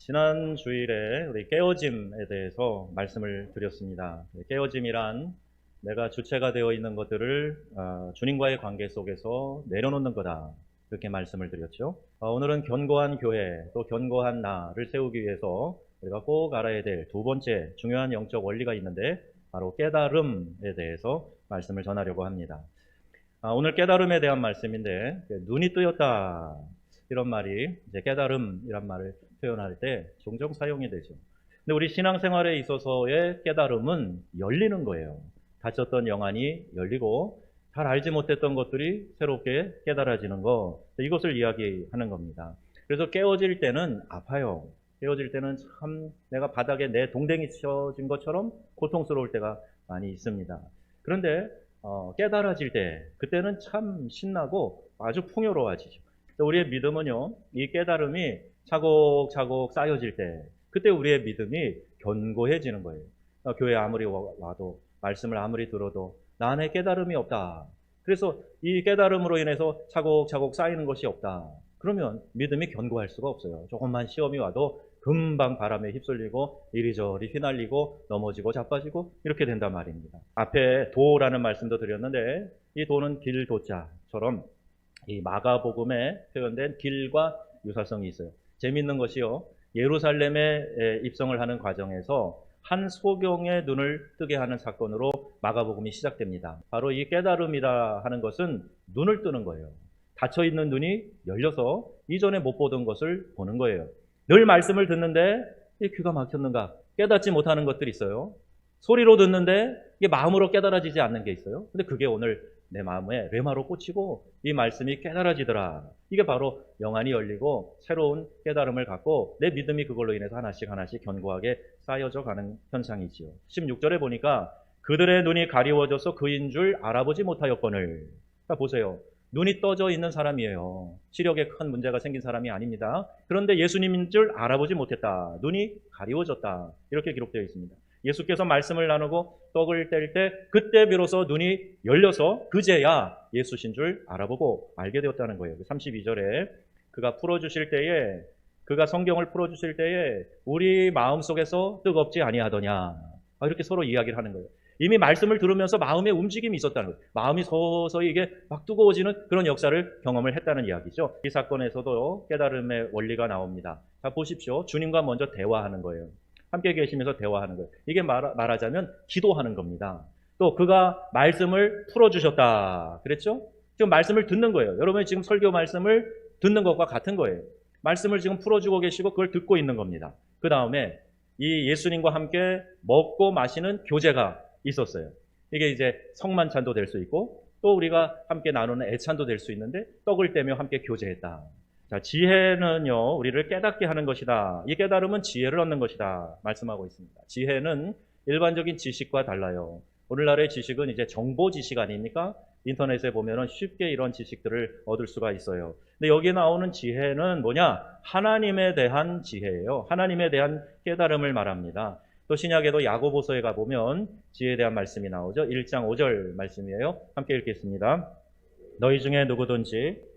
지난 주일에 우리 깨어짐에 대해서 말씀을 드렸습니다. 깨어짐이란 내가 주체가 되어 있는 것들을 어, 주님과의 관계 속에서 내려놓는 거다. 그렇게 말씀을 드렸죠. 어, 오늘은 견고한 교회 또 견고한 나를 세우기 위해서 우리가 꼭 알아야 될 두 번째 중요한 영적 원리가 있는데 바로 깨달음에 대해서 말씀을 전하려고 합니다. 아, 오늘 깨달음에 대한 말씀인데 눈이 뜨였다 이런 말이 이제 깨달음이란 말을 표현할 때 종종 사용이 되죠. 근데 우리 신앙생활에 있어서의 깨달음은 열리는 거예요. 닫혔던 영안이 열리고 잘 알지 못했던 것들이 새롭게 깨달아지는 거 이것을 이야기하는 겁니다. 그래서 깨어질 때는 아파요. 깨어질 때는 참 내가 바닥에 내 동댕이 치어진 것처럼 고통스러울 때가 많이 있습니다. 그런데 어, 깨달아질 때 그때는 참 신나고 아주 풍요로워지죠. 우리의 믿음은요, 이 깨달음이 차곡차곡 쌓여질 때, 그때 우리의 믿음이 견고해지는 거예요. 어, 교회 아무리 와도, 말씀을 아무리 들어도, 나 안에 깨달음이 없다. 그래서 이 깨달음으로 인해서 차곡차곡 쌓이는 것이 없다. 그러면 믿음이 견고할 수가 없어요. 조금만 시험이 와도 금방 바람에 휩쓸리고 이리저리 휘날리고 넘어지고 자빠지고 이렇게 된단 말입니다. 앞에 도라는 말씀도 드렸는데 이 도는 길 도자처럼 이 마가복음에 표현된 길과 유사성이 있어요. 재밌는 것이요. 예루살렘에 입성을 하는 과정에서 한 소경의 눈을 뜨게 하는 사건으로 마가복음이 시작됩니다. 바로 이 깨달음이다 하는 것은 눈을 뜨는 거예요. 닫혀 있는 눈이 열려서 이전에 못 보던 것을 보는 거예요. 늘 말씀을 듣는데 이 귀가 막혔는가 깨닫지 못하는 것들이 있어요. 소리로 듣는데 이게 마음으로 깨달아지지 않는 게 있어요. 근데 그게 오늘 내 마음에 레마로 꽂히고 이 말씀이 깨달아지더라. 이게 바로 영안이 열리고 새로운 깨달음을 갖고 내 믿음이 그걸로 인해서 하나씩 하나씩 견고하게 쌓여져 가는 현상이지요. 16절에 보니까 그들의 눈이 가리워져서 그인 줄 알아보지 못하였거늘. 자, 보세요. 눈이 떠져 있는 사람이에요. 시력에 큰 문제가 생긴 사람이 아닙니다. 그런데 예수님인 줄 알아보지 못했다. 눈이 가리워졌다. 이렇게 기록되어 있습니다. 예수께서 말씀을 나누고 떡을 뗄 때 그때 비로소 눈이 열려서 그제야 예수신 줄 알아보고 알게 되었다는 거예요. 32절에 그가 풀어주실 때에 그가 성경을 풀어주실 때에 우리 마음속에서 뜨겁지 아니하더냐 아, 이렇게 서로 이야기를 하는 거예요. 이미 말씀을 들으면서 마음의 움직임이 있었다는 거예요. 마음이 서서히 이게 막 뜨거워지는 그런 역사를 경험을 했다는 이야기죠. 이 사건에서도 깨달음의 원리가 나옵니다. 자, 보십시오. 주님과 먼저 대화하는 거예요. 함께 계시면서 대화하는 거예요. 이게 말, 말하자면 기도하는 겁니다. 또 그가 말씀을 풀어주셨다. 그랬죠? 지금 말씀을 듣는 거예요. 여러분이 지금 설교 말씀을 듣는 것과 같은 거예요. 말씀을 지금 풀어주고 계시고 그걸 듣고 있는 겁니다. 그 다음에 이 예수님과 함께 먹고 마시는 교제가 있었어요. 이게 이제 성만찬도 될 수 있고 또 우리가 함께 나누는 애찬도 될 수 있는데 떡을 떼며 함께 교제했다. 자, 지혜는요, 우리를 깨닫게 하는 것이다. 이 깨달음은 지혜를 얻는 것이다. 말씀하고 있습니다. 지혜는 일반적인 지식과 달라요. 오늘날의 지식은 이제 정보 지식 아닙니까? 인터넷에 보면은 쉽게 이런 지식들을 얻을 수가 있어요. 근데 여기 나오는 지혜는 뭐냐? 하나님에 대한 지혜예요. 하나님에 대한 깨달음을 말합니다. 또 신약에도 야고보서에 가보면 지혜에 대한 말씀이 나오죠. 1장 5절 말씀이에요. 함께 읽겠습니다. 너희 중에 누구든지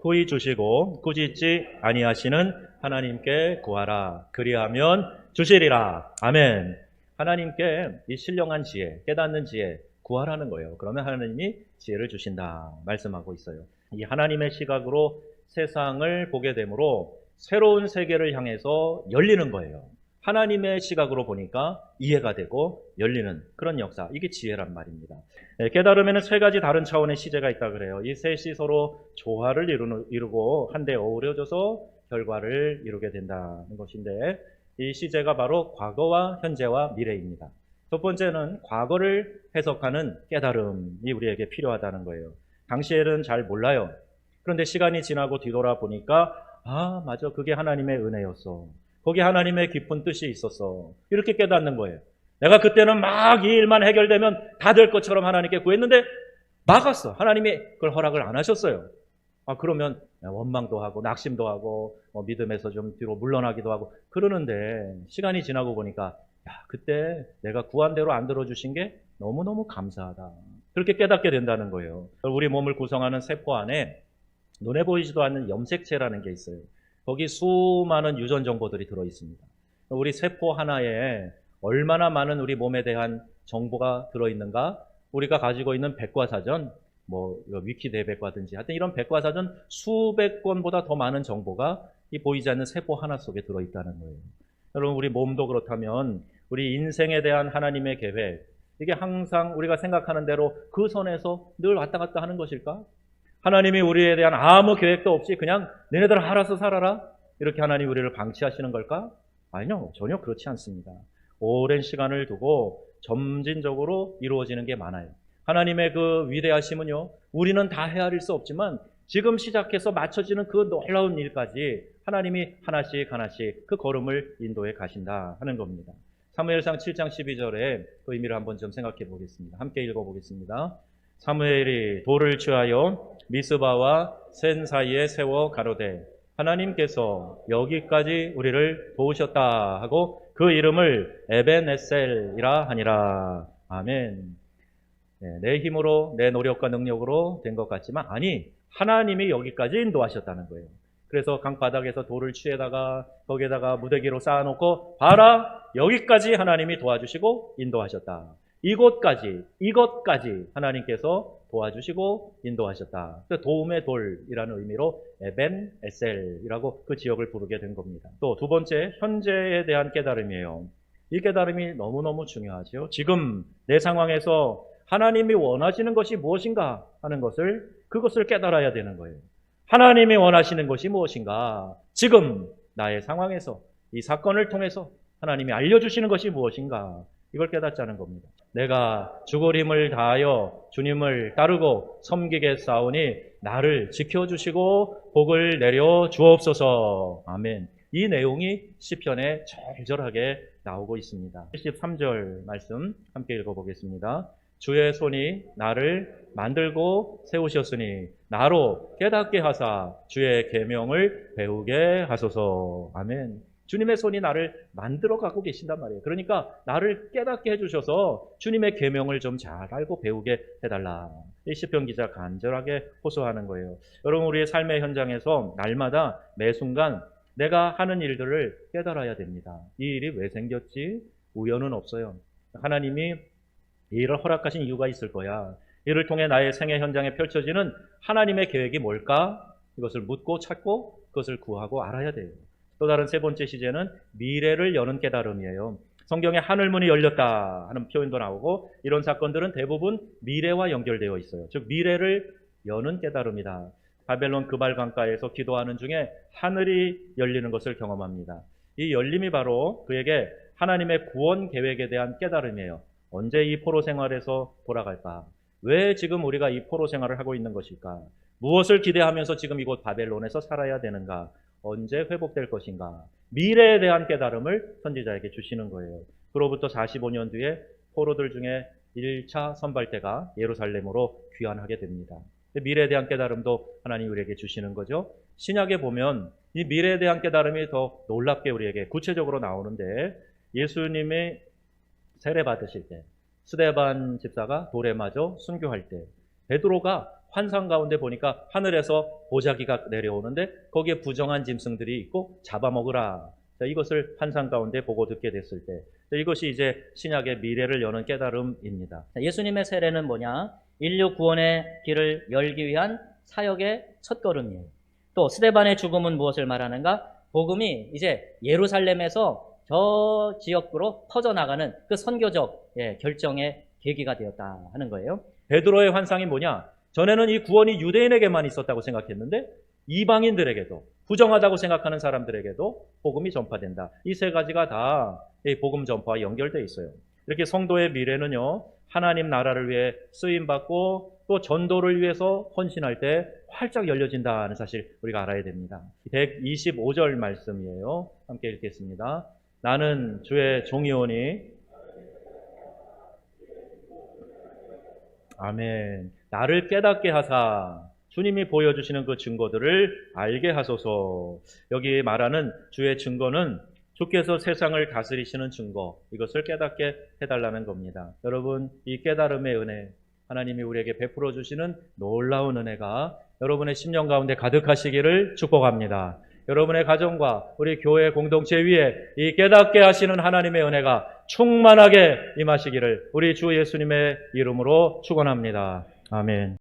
후히 주시고 꾸짖지 아니하시는 하나님께 구하라. 그리하면 주시리라. 아멘. 하나님께 이 신령한 지혜, 깨닫는 지혜 구하라는 거예요. 그러면 하나님이 지혜를 주신다. 말씀하고 있어요. 이 하나님의 시각으로 세상을 보게 되므로 새로운 세계를 향해서 열리는 거예요. 하나님의 시각으로 보니까 이해가 되고 열리는 그런 역사. 이게 지혜란 말입니다. 예, 깨달음에는 세 가지 다른 차원의 시제가 있다 그래요. 이 셋이 서로 조화를 이루고 한데 어우러져서 결과를 이루게 된다는 것인데 이 시제가 바로 과거와 현재와 미래입니다. 첫 번째는 과거를 해석하는 깨달음이 우리에게 필요하다는 거예요. 당시에는 잘 몰라요. 그런데 시간이 지나고 뒤돌아 보니까 아, 맞아. 그게 하나님의 은혜였어. 거기 하나님의 깊은 뜻이 있었어. 이렇게 깨닫는 거예요. 내가 그때는 막 이 일만 해결되면 다 될 것처럼 하나님께 구했는데 막았어. 하나님이 그걸 허락을 안 하셨어요. 아, 그러면 원망도 하고 낙심도 하고 뭐 믿음에서 좀 뒤로 물러나기도 하고 그러는데 시간이 지나고 보니까 야, 그때 내가 구한 대로 안 들어주신 게 너무너무 감사하다. 그렇게 깨닫게 된다는 거예요. 우리 몸을 구성하는 세포 안에 눈에 보이지도 않는 염색체라는 게 있어요. 거기 수많은 유전 정보들이 들어 있습니다. 우리 세포 하나에 얼마나 많은 우리 몸에 대한 정보가 들어 있는가? 우리가 가지고 있는 백과사전, 뭐 위키 대백과든지 하여튼 이런 백과사전 수백 권보다 더 많은 정보가 이 보이지 않는 세포 하나 속에 들어 있다는 거예요. 여러분 우리 몸도 그렇다면 우리 인생에 대한 하나님의 계획 이게 항상 우리가 생각하는 대로 그 선에서 늘 왔다 갔다 하는 것일까? 하나님이 우리에 대한 아무 계획도 없이 그냥 너네들 알아서 살아라 이렇게 하나님 우리를 방치하시는 걸까? 아니요 전혀 그렇지 않습니다. 오랜 시간을 두고 점진적으로 이루어지는 게 많아요. 하나님의 그 위대하심은요 우리는 다 헤아릴 수 없지만 지금 시작해서 맞춰지는 그 놀라운 일까지 하나님이 하나씩 하나씩 그 걸음을 인도해 가신다 하는 겁니다. 사무엘상 7장 12절에 그 의미를 한번 좀 생각해 보겠습니다. 함께 읽어 보겠습니다. 사무엘이 돌을 취하여 미스바와 센 사이에 세워 가로되 하나님께서 여기까지 우리를 도우셨다 하고 그 이름을 에벤에셀이라 하니라. 아멘. 네, 내 힘으로 내 노력과 능력으로 된 것 같지만 아니 하나님이 여기까지 인도하셨다는 거예요. 그래서 강바닥에서 돌을 취해다가 거기에다가 무대기로 쌓아놓고 봐라 여기까지 하나님이 도와주시고 인도하셨다. 이곳까지 이것까지 하나님께서 도와주시고 인도하셨다. 그 도움의 돌이라는 의미로 에벤 에셀이라고 그 지역을 부르게 된 겁니다. 또 두 번째 현재에 대한 깨달음이에요. 이 깨달음이 너무너무 중요하죠. 지금 내 상황에서 하나님이 원하시는 것이 무엇인가 하는 것을 그것을 깨달아야 되는 거예요. 하나님이 원하시는 것이 무엇인가? 지금 나의 상황에서 이 사건을 통해서 하나님이 알려주시는 것이 무엇인가? 이걸 깨닫자는 겁니다. 내가 죽을 힘을 다하여 주님을 따르고 섬기게 싸우니 나를 지켜주시고 복을 내려 주옵소서. 아멘. 이 내용이 시편에 절절하게 나오고 있습니다. 73절 말씀 함께 읽어보겠습니다. 주의 손이 나를 만들고 세우셨으니 나로 깨닫게 하사 주의 계명을 배우게 하소서. 아멘. 주님의 손이 나를 만들어 가고 계신단 말이에요. 그러니까 나를 깨닫게 해주셔서 주님의 계명을 좀 잘 알고 배우게 해달라. 이 시편 기자 간절하게 호소하는 거예요. 여러분 우리의 삶의 현장에서 날마다 매 순간 내가 하는 일들을 깨달아야 됩니다. 이 일이 왜 생겼지? 우연은 없어요. 하나님이 이 일을 허락하신 이유가 있을 거야. 이를 통해 나의 생애 현장에 펼쳐지는 하나님의 계획이 뭘까? 이것을 묻고 찾고 그것을 구하고 알아야 돼요. 또 다른 세 번째 시제는 미래를 여는 깨달음이에요. 성경에 하늘문이 열렸다 하는 표현도 나오고 이런 사건들은 대부분 미래와 연결되어 있어요. 즉 미래를 여는 깨달음이다. 바벨론 그발 강가에서 기도하는 중에 하늘이 열리는 것을 경험합니다. 이 열림이 바로 그에게 하나님의 구원 계획에 대한 깨달음이에요. 언제 이 포로 생활에서 돌아갈까? 왜 지금 우리가 이 포로 생활을 하고 있는 것일까? 무엇을 기대하면서 지금 이곳 바벨론에서 살아야 되는가? 언제 회복될 것인가? 미래에 대한 깨달음을 선지자에게 주시는 거예요. 그로부터 45년 뒤에 포로들 중에 1차 선발대가 예루살렘으로 귀환하게 됩니다. 미래에 대한 깨달음도 하나님 우리에게 주시는 거죠. 신약에 보면 이 미래에 대한 깨달음이 더 놀랍게 우리에게 구체적으로 나오는데 예수님의 세례 받으실 때 스데반 집사가 돌에 맞아 순교할 때 베드로가 환상 가운데 보니까 하늘에서 보자기가 내려오는데 거기에 부정한 짐승들이 있고 잡아먹으라. 자, 이것을 환상 가운데 보고 듣게 됐을 때 자, 이것이 이제 신약의 미래를 여는 깨달음입니다. 예수님의 세례는 뭐냐? 인류 구원의 길을 열기 위한 사역의 첫걸음이에요. 또 스데반의 죽음은 무엇을 말하는가? 복음이 이제 예루살렘에서 저 지역으로 퍼져나가는 그 선교적 예, 결정의 계기가 되었다 하는 거예요. 베드로의 환상이 뭐냐? 전에는 이 구원이 유대인에게만 있었다고 생각했는데 이방인들에게도 부정하다고 생각하는 사람들에게도 복음이 전파된다. 이 세 가지가 다 이 복음 전파와 연결되어 있어요. 이렇게 성도의 미래는요. 하나님 나라를 위해 쓰임 받고 또 전도를 위해서 헌신할 때 활짝 열려진다는 사실 우리가 알아야 됩니다. 125절 말씀이에요. 함께 읽겠습니다. 나는 주의 종이오니 아멘. 나를 깨닫게 하사 주님이 보여주시는 그 증거들을 알게 하소서. 여기 말하는 주의 증거는 주께서 세상을 다스리시는 증거, 이것을 깨닫게 해달라는 겁니다. 여러분, 이 깨달음의 은혜, 하나님이 우리에게 베풀어 주시는 놀라운 은혜가 여러분의 심령 가운데 가득하시기를 축복합니다. 여러분의 가정과 우리 교회 공동체 위에 이 깨닫게 하시는 하나님의 은혜가 충만하게 임하시기를 우리 주 예수님의 이름으로 축원합니다. 아멘.